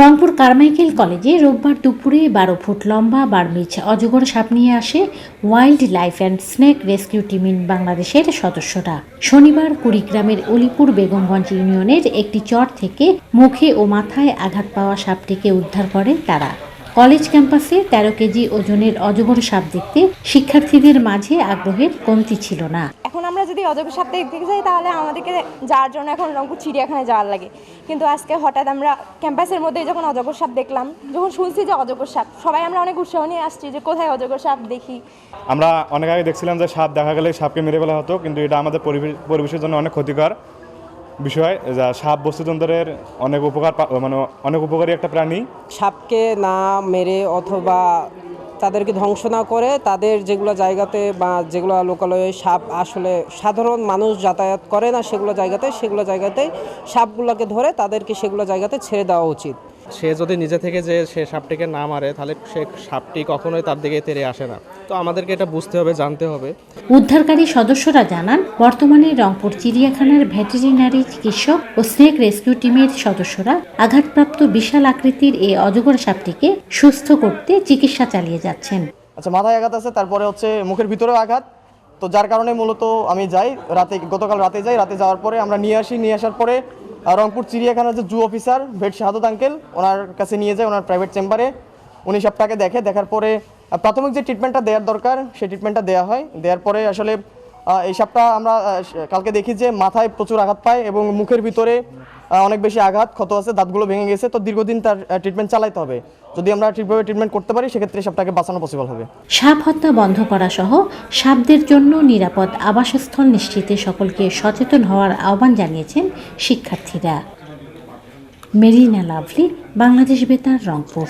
Rangpur Carmichael কলেজে রোববার দুপুরে বারো ফুট লম্বা বার্মিজ অজগর সাপ নিয়ে আসে wild life and snake rescue team in বাংলাদেশের সদস্যরা। শনিবার কুড়িগ্রামের অলিপুর বেগমগঞ্জ ইউনিয়নের একটি চর থেকে মুখে ও মাথায় আঘাত পাওয়া সাপটিকে উদ্ধার করে তারা। কলেজ ক্যাম্পাসে তেরো কেজি ওজনের অজগর সাপ দেখতে শিক্ষার্থীদের মাঝে আগ্রহের কমতি ছিল না। যদি অজগর সাপ দেখতে যাই তাহলে আমাদেরকে যাওয়ার জন্য এখন রংপুর চিড়িয়াখানায় যাওয়ার লাগে। কিন্তু আজকে হঠাৎ আমরা ক্যাম্পাসের মধ্যে যখন অজগর সাপ দেখলাম যখন শুনছি যে অজগর সাপ সবাই আমরা অনেক উৎসাহ নিয়ে আসছি যে কোথায় অজগর সাপ দেখি। আমরা অনেক আগে দেখছিলাম যে সাপ দেখা গেলে সাপকে মেরে ফেলা হতো কিন্তু এটা আমাদের পরিবেশ পরিবেশের জন্য অনেক ক্ষতিকর বিষয় যা সাপ বস্তুতন্ত্রের অনেক উপকার মানে অনেক উপকারী একটা প্রাণী। সাপকে না মেরে অথবা তাদেরকে ধ্বংস না করে তাদের যেগুলো জায়গাতে বা যেগুলো লোকালয়ে সাপ আসলে সাধারণ মানুষ যাতায়াত করে না সেগুলো জায়গাতে সেগুলো জায়গাতে সাপগুলোকে ধরে তাদেরকে সেগুলো জায়গাতে ছেড়ে দেওয়া উচিত। সে যদি নিজে থেকে যে সে সাপটিকে না মারে তাহলে সে সাপটি কখনোই তার দিকে তেড়ে আসে না। তো আমাদেরকে এটা বুঝতে হবে জানতে হবে। উদ্ধারকারী সদস্যরা জানান বর্তমানে রংপুর চিড়িয়াখানার ভেটেরিনারি চিকিৎসক ও স্নেক রেস্কিউ টিমের সদস্যরা আঘাতপ্রাপ্ত বিশাল আকৃতির এই অজগর সাপটিকে সুস্থ করতে চিকিৎসা চালিয়ে যাচ্ছেন। আচ্ছা মাথায় আঘাত আছে তারপরে হচ্ছে মুখের ভিতরেও আঘাত। তো যার কারণে মূলত আমি যাই রাতে গতকাল রাতে যাই রাতে যাওয়ার পরে আমরা নিয়ে আসি নিয়ে আসার পরে রংপুর চিড়িয়াখানার যে zoo officer, vet Shahadat uncle ওনার কাছে নিয়ে যায়, ওনার প্রাইভেট চেম্বারে উনি সবটাকে দেখে, দেখার পরে প্রাথমিক যে ট্রিটমেন্টটা দেওয়ার দরকার, সেই ট্রিটমেন্টটা দেওয়া হয়। দেওয়ার পরে আসলে এই সাপটা আমরা কালকে দেখি যে মাথায় প্রচুর আঘাত পায় এবং মুখের ভিতরে অনেক বেশি আঘাত, ক্ষত আছে, দাঁতগুলো ভেঙে গেছে, তো দীর্ঘদিন তার ট্রিটমেন্ট চালাইতে হবে। যদি আমরা ঠিকভাবে ট্রিটমেন্ট করতে পারি, সেক্ষেত্রে সাপটাকে বাঁচানো পসিবল হবে। সাপ হত্যা বন্ধ করা সহ সাপদের জন্য নিরাপদ আবাসস্থল নিশ্চিতে সকলকে সচেতন হওয়ার আহ্বান জানিয়েছেন শিক্ষার্থীরা। মেরিনা লাভলি, বাংলাদেশ বেতার, রংপুর।